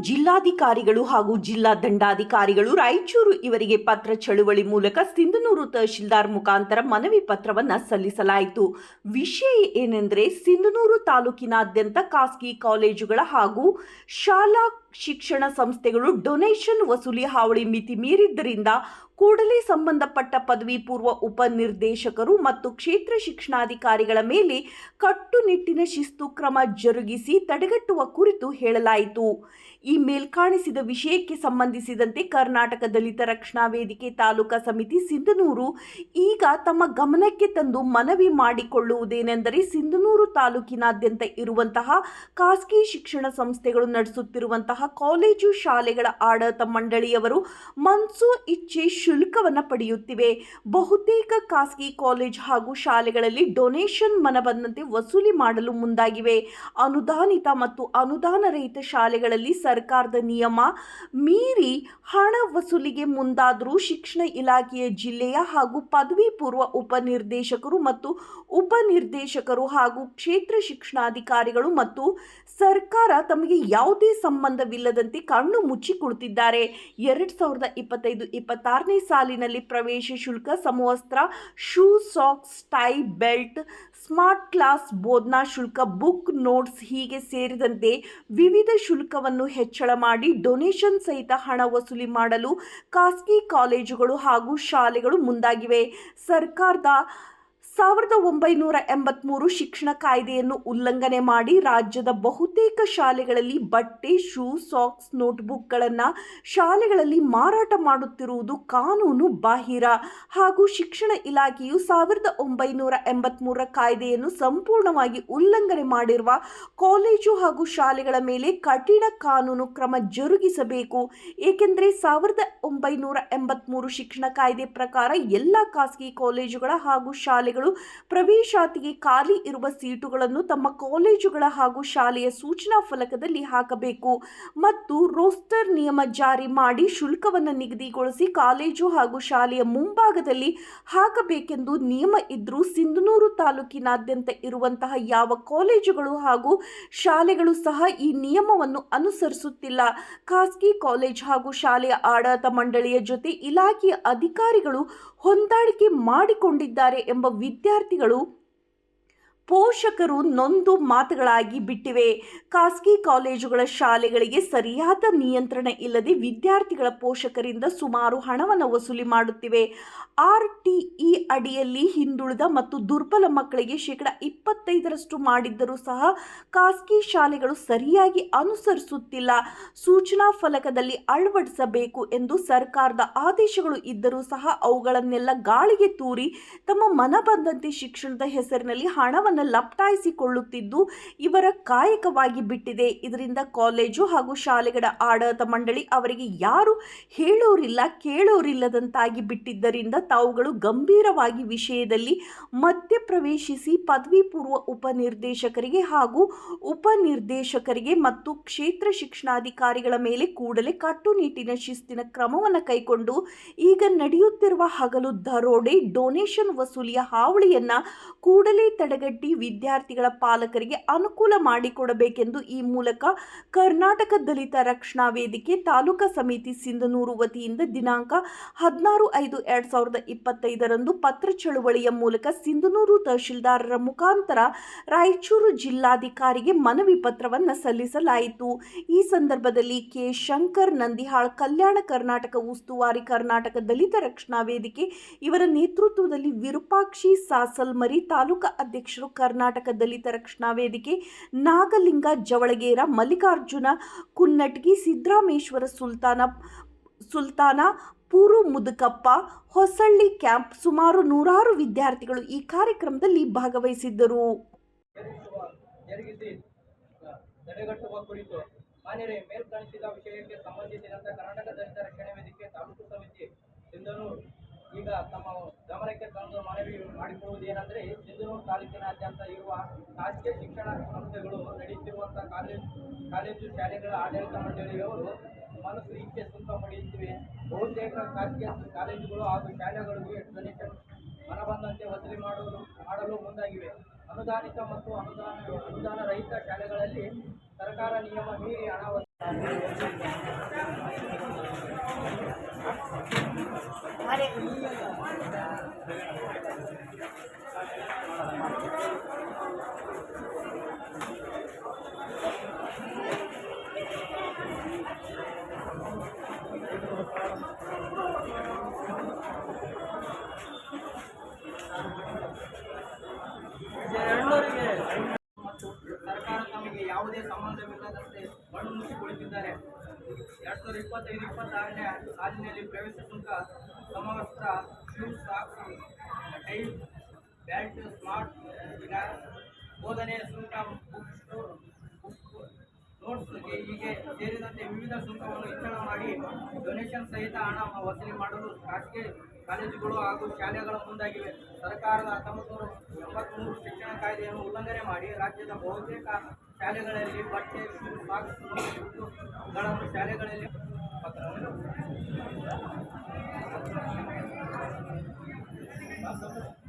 ಜಿಲ್ಲಾಧಿಕಾರಿಗಳು ಹಾಗೂ ಜಿಲ್ಲಾ ದಂಡಾಧಿಕಾರಿಗಳು ರಾಯಚೂರು ಇವರಿಗೆ ಪತ್ರ ಚಳುವಳಿ ಮೂಲಕ ಸಿಂಧನೂರು ತಹಶೀಲ್ದಾರ್ ಮುಖಾಂತರ ಮನವಿ ಪತ್ರವನ್ನು ಸಲ್ಲಿಸಲಾಯಿತು. ವಿಷಯ ಏನೆಂದರೆ ಸಿಂಧನೂರು ತಾಲೂಕಿನಾದ್ಯಂತ ಖಾಸಗಿ ಕಾಲೇಜುಗಳ ಹಾಗೂ ಶಾಲಾ ಶಿಕ್ಷಣ ಸಂಸ್ಥೆಗಳು ಡೊನೇಷನ್ ವಸೂಲಿ ಹಾವಳಿ ಮಿತಿ ಮೀರಿದ್ದರಿಂದ ಕೂಡಲೇ ಸಂಬಂಧಪಟ್ಟ ಪದವಿ ಪೂರ್ವ ಉಪನಿರ್ದೇಶಕರು ಮತ್ತು ಕ್ಷೇತ್ರ ಶಿಕ್ಷಣಾಧಿಕಾರಿಗಳ ಮೇಲೆ ಕಟ್ಟುನಿಟ್ಟಿನ ಶಿಸ್ತು ಕ್ರಮ ಜರುಗಿಸಿ ತಡೆಗಟ್ಟುವ ಕುರಿತು ಹೇಳಲಾಯಿತು. ಈ ಮೇಲ್ಕಾಣಿಸಿದ ವಿಷಯಕ್ಕೆ ಸಂಬಂಧಿಸಿದಂತೆ ಕರ್ನಾಟಕ ದಲಿತ ರಕ್ಷಣಾ ವೇದಿಕೆ ತಾಲೂಕಾ ಸಮಿತಿ ಸಿಂಧನೂರು ಈಗ ತಮ್ಮ ಗಮನಕ್ಕೆ ತಂದು ಮನವಿ ಮಾಡಿಕೊಳ್ಳುವುದೇನೆಂದರೆ ಸಿಂಧನೂರು ತಾಲೂಕಿನಾದ್ಯಂತ ಇರುವಂತಹ ಖಾಸಗಿ ಶಿಕ್ಷಣ ಸಂಸ್ಥೆಗಳು ನಡೆಸುತ್ತಿರುವಂತಹ ಕಾಲೇಜು ಶಾಲೆಗಳ ಆಡಳಿತ ಮಂಡಳಿಯವರು ಮನ್ಸೂ ಇಚ್ಛೆ ಶುಲ್ಕವನ್ನು ಪಡೆಯುತ್ತಿವೆ. ಬಹುತೇಕ ಖಾಸಗಿ ಕಾಲೇಜ್ ಹಾಗೂ ಶಾಲೆಗಳಲ್ಲಿ ಡೊನೇಷನ್ ಮನಬಂದಂತೆ ವಸೂಲಿ ಮಾಡಲು ಮುಂದಾಗಿವೆ. ಅನುದಾನಿತ ಮತ್ತು ಅನುದಾನ ರಹಿತ ಶಾಲೆಗಳಲ್ಲಿ ಸರ್ಕಾರದ ನಿಯಮ ಮೀರಿ ಹಣ ವಸೂಲಿಗೆ ಮುಂದಾದರೂ ಶಿಕ್ಷಣ ಇಲಾಖೆಯ ಜಿಲ್ಲೆಯ ಹಾಗೂ ಪದವಿ ಪೂರ್ವ ಉಪನಿರ್ದೇಶಕರು ಮತ್ತು ಉಪನಿರ್ದೇಶಕರು ಹಾಗೂ ಕ್ಷೇತ್ರ ಶಿಕ್ಷಣಾಧಿಕಾರಿಗಳು ಮತ್ತು ಸರ್ಕಾರ ತಮಗೆ ಯಾವುದೇ ಸಂಬಂಧವಿಲ್ಲದಂತೆ ಕಣ್ಣು ಮುಚ್ಚಿ ಕುಳಿತಿದ್ದಾರೆ. ಎರಡು ಸಾವಿರದ ಇಪ್ಪತ್ತೈದು, ಇಪ್ಪತ್ತಾರನೇ ಸಾಲಿನಲ್ಲಿ ಪ್ರವೇಶ ಶುಲ್ಕ, ಸಮವಸ್ತ್ರ, shoe, socks, tie, belt, smart class ಬೋಧನಾ ಶುಲ್ಕ, ಬುಕ್ ನೋಟ್ಸ್ ಹೀಗೆ ಸೇರಿದಂತೆ ವಿವಿಧ ಶುಲ್ಕವನ್ನು ಹೆಚ್ಚಳ ಮಾಡಿ ಡೊನೇಷನ್ ಸಹಿತ ಹಣ ವಸೂಲಿ ಮಾಡಲು ಖಾಸಗಿ ಕಾಲೇಜುಗಳು ಹಾಗೂ ಶಾಲೆಗಳು ಮುಂದಾಗಿವೆ. ಸರ್ಕಾರದ ಸಾವಿರದ ಒಂಬೈನೂರ ಎಂಬತ್ಮೂರು ಶಿಕ್ಷಣ ಕಾಯ್ದೆಯನ್ನು ಉಲ್ಲಂಘನೆ ಮಾಡಿ ರಾಜ್ಯದ ಬಹುತೇಕ ಶಾಲೆಗಳಲ್ಲಿ ಬಟ್ಟೆ, ಶೂ, ಸಾಕ್ಸ್, ನೋಟ್ಬುಕ್ಗಳನ್ನು ಶಾಲೆಗಳಲ್ಲಿ ಮಾರಾಟ ಮಾಡುತ್ತಿರುವುದು ಕಾನೂನು ಬಾಹಿರ. ಹಾಗೂ ಶಿಕ್ಷಣ ಇಲಾಖೆಯು ಸಾವಿರದ ಒಂಬೈನೂರ ಎಂಬತ್ಮೂರ ಕಾಯ್ದೆಯನ್ನು ಸಂಪೂರ್ಣವಾಗಿ ಉಲ್ಲಂಘನೆ ಮಾಡಿರುವ ಕಾಲೇಜು ಹಾಗೂ ಶಾಲೆಗಳ ಮೇಲೆ ಕಠಿಣ ಕಾನೂನು ಕ್ರಮ ಜರುಗಿಸಬೇಕು. ಏಕೆಂದರೆ ಸಾವಿರದ ಒಂಬೈನೂರ ಎಂಬತ್ಮೂರು ಶಿಕ್ಷಣ ಕಾಯ್ದೆ ಪ್ರಕಾರ ಎಲ್ಲ ಖಾಸಗಿ ಕಾಲೇಜುಗಳ ಹಾಗೂ ಶಾಲೆಗಳು ಪ್ರವೇಶಾತಿಗೆ ಖಾಲಿ ಇರುವ ಸೀಟುಗಳನ್ನು ತಮ್ಮ ಕಾಲೇಜುಗಳ ಹಾಗೂ ಶಾಲೆಯ ಸೂಚನಾ ಫಲಕದಲ್ಲಿ ಹಾಕಬೇಕು. ಮತ್ತು ರೋಸ್ಟರ್ ನಿಯಮ ಜಾರಿ ಮಾಡಿ ಶುಲ್ಕವನ್ನು ನಿಗದಿಗೊಳಿಸಿ ಕಾಲೇಜು ಹಾಗೂ ಶಾಲೆಯ ಮುಂಭಾಗದಲ್ಲಿ ಹಾಕಬೇಕೆಂದು ನಿಯಮ ಇದ್ದರೂ ಸಿಂಧನೂರು ತಾಲೂಕಿನಾದ್ಯಂತ ಇರುವಂತಹ ಯಾವ ಕಾಲೇಜುಗಳು ಹಾಗೂ ಶಾಲೆಗಳು ಸಹ ಈ ನಿಯಮವನ್ನು ಅನುಸರಿಸುತ್ತಿಲ್ಲ. ಖಾಸಗಿ ಕಾಲೇಜ್ ಹಾಗೂ ಶಾಲೆಯ ಆಡಳಿತ ಮಂಡಳಿಯ ಜೊತೆ ಇಲಾಖೆಯ ಅಧಿಕಾರಿಗಳು ಹೊಂದಾಣಿಕೆ ಮಾಡಿಕೊಂಡಿದ್ದಾರೆ ಎಂಬ ವಿದ್ಯಾರ್ಥಿಗಳು ಪೋಷಕರು ನೊಂದು ಮಾತುಗಳಾಗಿ ಬಿಟ್ಟಿವೆ. ಖಾಸಗಿ ಕಾಲೇಜುಗಳ ಶಾಲೆಗಳಿಗೆ ಸರಿಯಾದ ನಿಯಂತ್ರಣ ಇಲ್ಲದೆ ವಿದ್ಯಾರ್ಥಿಗಳ ಪೋಷಕರಿಂದ ಸುಮಾರು ಹಣವನ್ನು ವಸೂಲಿ ಮಾಡುತ್ತಿವೆ. ಆರ್ ಟಿ ಅಡಿಯಲ್ಲಿ ಹಿಂದುಳಿದ ಮತ್ತು ದುರ್ಬಲ ಮಕ್ಕಳಿಗೆ ಶೇಕಡ ಇಪ್ಪತ್ತೈದರಷ್ಟು ಮಾಡಿದ್ದರೂ ಸಹ ಖಾಸಗಿ ಶಾಲೆಗಳು ಸರಿಯಾಗಿ ಅನುಸರಿಸುತ್ತಿಲ್ಲ. ಸೂಚನಾ ಫಲಕದಲ್ಲಿ ಅಳವಡಿಸಬೇಕು ಎಂದು ಸರ್ಕಾರದ ಆದೇಶಗಳು ಇದ್ದರೂ ಸಹ ಅವುಗಳನ್ನೆಲ್ಲ ಗಾಳಿಗೆ ತೂರಿ ತಮ್ಮ ಮನ ಬಂದಂತೆ ಶಿಕ್ಷಣದ ಹೆಸರಿನಲ್ಲಿ ಹಣವನ್ನು ಲಪ್ಟಾಯಿಸಿಕೊಳ್ಳುತ್ತಿದ್ದು ಇವರ ಕಾಯಕವಾಗಿ ಬಿಟ್ಟಿದೆ. ಇದರಿಂದ ಕಾಲೇಜು ಹಾಗೂ ಶಾಲೆಗಳ ಆಡಳಿತ ಮಂಡಳಿ ಅವರಿಗೆ ಯಾರು ಹೇಳೋರಿಲ್ಲ, ಕೇಳೋರಿಲ್ಲದಂತಾಗಿ ಬಿಟ್ಟಿದ್ದರಿಂದ ತಾವುಗಳು ಗಂಭೀರವಾಗಿ ವಿಷಯದಲ್ಲಿ ಮಧ್ಯಪ್ರವೇಶಿಸಿ ಪದವಿ ಪೂರ್ವ ಉಪನಿರ್ದೇಶಕರಿಗೆ ಹಾಗೂ ಉಪನಿರ್ದೇಶಕರಿಗೆ ಮತ್ತು ಕ್ಷೇತ್ರ ಶಿಕ್ಷಣಾಧಿಕಾರಿಗಳ ಮೇಲೆ ಕೂಡಲೇ ಕಟ್ಟುನಿಟ್ಟಿನ ಶಿಸ್ತಿನ ಕ್ರಮವನ್ನು ಕೈಗೊಂಡು ಈಗ ನಡೆಯುತ್ತಿರುವ ಹಗಲು ದರೋಡೆ ಡೊನೇಷನ್ ವಸೂಲಿಯ ಹಾವಳಿಯನ್ನ ಕೂಡಲೇ ತಡೆಗಟ್ಟಿ ವಿದ್ಯಾರ್ಥಿಗಳ ಪಾಲಕರಿಗೆ ಅನುಕೂಲ ಮಾಡಿಕೊಡಬೇಕೆಂದು ಈ ಮೂಲಕ ಕರ್ನಾಟಕ ದಲಿತ ರಕ್ಷಣಾ ವೇದಿಕೆ ತಾಲೂಕಾ ಸಮಿತಿ ಸಿಂಧನೂರು ವತಿಯಿಂದ ದಿನಾಂಕ ಹದಿನಾರು ಐದು ಎರಡ್ ಸಾವಿರದ ಇಪ್ಪತ್ತೈದರಂದು ಪತ್ರ ಚಳುವಳಿಯ ಮೂಲಕ ಸಿಂಧನೂರು ತಹಶೀಲ್ದಾರರ ಮುಖಾಂತರ ರಾಯಚೂರು ಜಿಲ್ಲಾಧಿಕಾರಿಗೆ ಮನವಿ ಪತ್ರವನ್ನು ಸಲ್ಲಿಸಲಾಯಿತು. ಈ ಸಂದರ್ಭದಲ್ಲಿ ಕೆ. ಶಂಕರ್ ನಂದಿಹಾಳ್, ಕಲ್ಯಾಣ ಕರ್ನಾಟಕ, ಉಸ್ತುವಾರಿ ಕರ್ನಾಟಕ ದಲಿತ ರಕ್ಷಣಾ ವೇದಿಕೆ ಇವರ ನೇತೃತ್ವದಲ್ಲಿ ವಿರೂಪಾಕ್ಷಿ ಸಾಸಲ್ಮರಿ ತಾಲೂಕಾ ಅಧ್ಯಕ್ಷರು ಕರ್ನಾಟಕ ದಲಿತ ರಕ್ಷಣಾ ವೇದಿಕೆ, ನಾಗಲಿಂಗ ಜವಳಗೇರ, ಮಲ್ಲಿಕಾರ್ಜುನ ಕುನ್ನಟ್ಗಿ ಸಿದ್ದರಾಮೇಶ್ವರ ಸುಲ್ತಾನ ಸುಲ್ತಾನ ಪೂರು ಮುದುಕಪ್ಪ ಹೊಸಳ್ಳಿ ಕ್ಯಾಂಪ್ ಸುಮಾರು ನೂರಾರು ವಿದ್ಯಾರ್ಥಿಗಳು ಈ ಕಾರ್ಯಕ್ರಮದಲ್ಲಿ ಭಾಗವಹಿಸಿದ್ದರು. ತಡೆಗಟ್ಟುವ ಕುರಿತು ಮಾನ್ಯರೇ, ಮೇಲ್ಕಾಣಿಸಿದ ವಿಷಯಕ್ಕೆ ಸಂಬಂಧಿಸಿದಂತೆ ಕರ್ನಾಟಕ ದಲಿತ ರಕ್ಷಣೆ ವೇದಿಕೆ ತಾಲೂಕು ಸಮಿತಿ ಈಗ ತಮ್ಮ ಗಮನಕ್ಕೆ ತಂದು ಮನವಿ ಮಾಡಿಕೊಳ್ಳುವುದೇನೆಂದರೆ ಸಿಂಧನೂರು ತಾಲೂಕಿನಾದ್ಯಂತ ಇರುವ ಖಾಸಗಿ ಶಿಕ್ಷಣ ಸಂಸ್ಥೆಗಳು ನಡೆಯುತ್ತಿರುವಂತಹ ಕಾಲೇಜ್ ಕಾಲೇಜು ಶಾಲೆಗಳ ಆಡಳಿತ ಮಂಡಳಿಯವರು ಮನಸ್ಸು ಇಚ್ಛೆ ಸುಂಕ ಪಡೆಯುತ್ತಿವೆ. ಬಹುತೇಕ ಖಾಸಗಿ ಕಾಲೇಜುಗಳು ಹಾಗೂ ಶಾಲೆಗಳಿಗೆ ಡೊನೇಷನ್ ಮನಬಂದಂತೆ ವಸೂಲಿ ಮಾಡಲು ಮಾಡಲು ಮುಂದಾಗಿವೆ. ಅನುದಾನಿತ ಮತ್ತು ಅನುದಾನ ಅನುದಾನ ರಹಿತ ಶಾಲೆಗಳಲ್ಲಿ ಸರ್ಕಾರ ನಿಯಮ ಮೀರಿ ಹಣ ವಸೂಲಿ ಮತ್ತು ಸರ್ಕಾರ ತಮಗೆ ಯಾವುದೇ ಸಂಬಂಧವಿಲ್ಲದಂತೆ ಮಣ್ಣು ಮುಚ್ಚಿ ಎರಡ್ ಸಾವಿರದ ಇಪ್ಪತ್ತೈದು ಇಪ್ಪತ್ತಾರನೇ ಸಾಲಿನಲ್ಲಿ ಪ್ರವೇಶ ಶುಲ್ಕ ಸಮವಸ್ತ್ರ shoe socks tie bat smart ಬೋಧನೆ ಶುಲ್ಕ ಬುಕ್ ಸ್ಟೋರ್ ಬುಕ್ ನೋಟ್ಸ್ಗೆ ಹೀಗೆ ಸೇರಿದಂತೆ ವಿವಿಧ ಸುಂಕವನ್ನು ಹೆಚ್ಚಳ ಮಾಡಿ ಡೊನೇಷನ್ ಸಹಿತ ಹಣ ವಸೂಲಿ ಮಾಡಲು ಖಾಸಗಿ ಕಾಲೇಜುಗಳು ಹಾಗೂ ಶಾಲೆಗಳ ಮುಂದಾಗಿವೆ. ಸರ್ಕಾರದ ಹತ್ತೊಂಬತ್ತು ನೂರ ಎಂಬತ್ಮೂರು ಶಿಕ್ಷಣ ಕಾಯ್ದೆಯನ್ನು ಉಲ್ಲಂಘನೆ ಮಾಡಿ ರಾಜ್ಯದ ಬಹುತೇಕ ಶಾಲೆಗಳಲ್ಲಿ ಬಟ್ಟೆ ಶೂ ಸಾಕ್ಸ್ಗಳನ್ನು ಶಾಲೆಗಳಲ್ಲಿ Thank you.